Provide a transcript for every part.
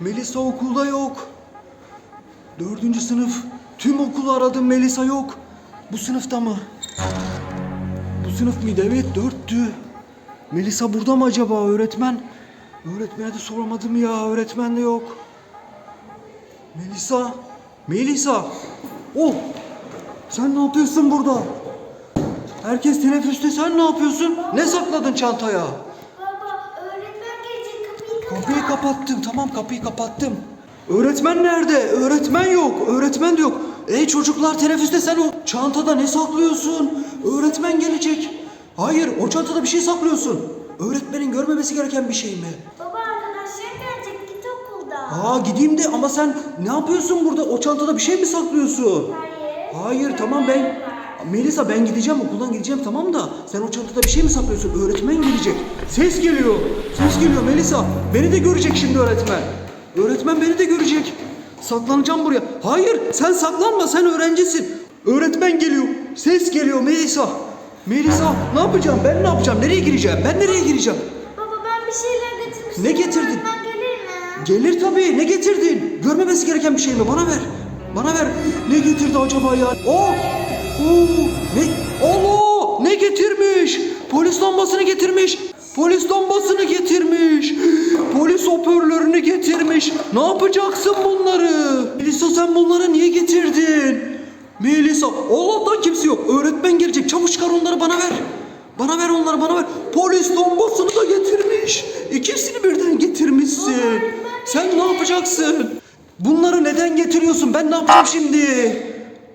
Melisa okulda yok. Dördüncü sınıf. Tüm okulu aradım Melisa yok. Bu sınıfta mı? Bu sınıf mıydı? Evet dörttü. Melisa burada mı acaba öğretmen? Öğretmene de sormadım ya öğretmen de yok. Melisa. Melisa. Oh. Sen ne yapıyorsun burada? Herkes teneffüste sen ne yapıyorsun? Ne sakladın çantaya? Kapıyı kapattım. Tamam kapıyı kapattım. Öğretmen nerede? Öğretmen yok. Öğretmen de yok. Ey çocuklar teneffüste sen o çantada ne saklıyorsun? Öğretmen gelecek. Hayır o çantada bir şey saklıyorsun. Öğretmenin görmemesi gereken bir şey mi? Baba arkadaşlar gelecek git okulda. Aa gideyim de ama sen ne yapıyorsun burada? O çantada bir şey mi saklıyorsun? Hayır. Hayır tamam ben Melisa ben gideceğim okuldan gideceğim tamam da sen o çantada bir şey mi saklıyorsun? Öğretmen gelecek. Ses geliyor. Ses geliyor Melisa. Beni de görecek şimdi öğretmen. Öğretmen beni de görecek. Saklanacağım buraya. Hayır sen saklanma sen öğrencisin. Öğretmen geliyor. Ses geliyor Melisa. Melisa ne yapacağım ben ne yapacağım? Nereye gireceğim? Ben nereye gireceğim? Baba ben bir şeyler getirmiştim. Ne getirdin? Öğretmen gelir mi? Gelir tabii. Ne getirdin? Görmemesi gereken bir şey mi? Bana ver. Bana ver. Ne getirdi acaba ya? Oh! Oo! Ne? Allah! Ne getirmiş? Polis lambasını getirmiş. Polis lambasını getirmiş. Polis hoparlörünü getirmiş. Ne yapacaksın bunları? Melisa sen bunları niye getirdin? Melisa Allah'tan kimse yok. Öğretmen gelecek. Çabuk çıkar onları bana ver. Bana ver onları bana ver. Polis lambasını da getirmiş. İkisini birden getirmişsin. Sen ne yapacaksın? Bunları neden getiriyorsun? Ben ne yapacağım şimdi?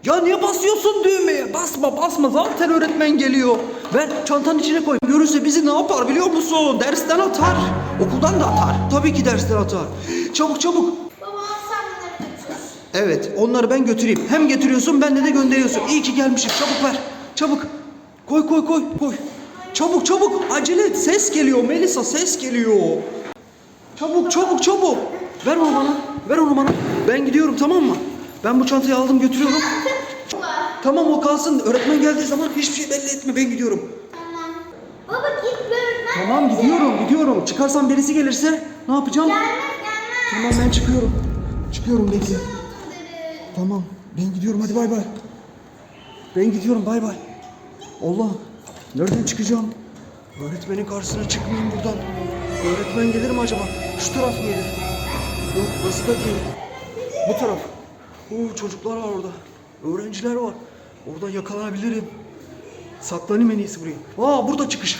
Ya niye basıyorsun düğmeye? Basma basma zaten öğretmen geliyor. Ver çantanın içine koy. Görürse bizi ne yapar biliyor musun? Dersten atar. Okuldan da atar. Tabii ki dersten atar. Çabuk çabuk. Baba sen bunları götür. Evet onları ben götüreyim. Hem getiriyorsun ben de de gönderiyorsun. İyi ki gelmişim. Çabuk ver. Çabuk. Koy koy koy koy. Çabuk çabuk. Acele et. Ses geliyor Melisa ses geliyor. Çabuk çabuk çabuk. Ver onu bana. Ver onu bana. Ben gidiyorum tamam mı? Ben bu çantayı aldım götürüyorum. Tamam o kalsın. Öğretmen geldiği zaman hiçbir şey belli etme. Ben gidiyorum. Tamam. Baba git öğretmen Tamam gidiyorum gidiyorum. Çıkarsam birisi gelirse ne yapacağım? Gelmez gelmez. Tamam ben çıkıyorum. Çıkıyorum bekle. Tamam. Ben gidiyorum hadi bay bay. Ben gidiyorum bay bay. Allah. Nereden çıkacağım? Öğretmenin karşısına çıkmayayım buradan. Öğretmen gelir mi acaba? Şu taraf mı gelir? Yok burası da değil. Bu taraf. Oo, çocuklar var orada. Öğrenciler var. Oradan yakalanabilirim. Saklanayım en iyisi buraya. Aa burada çıkış.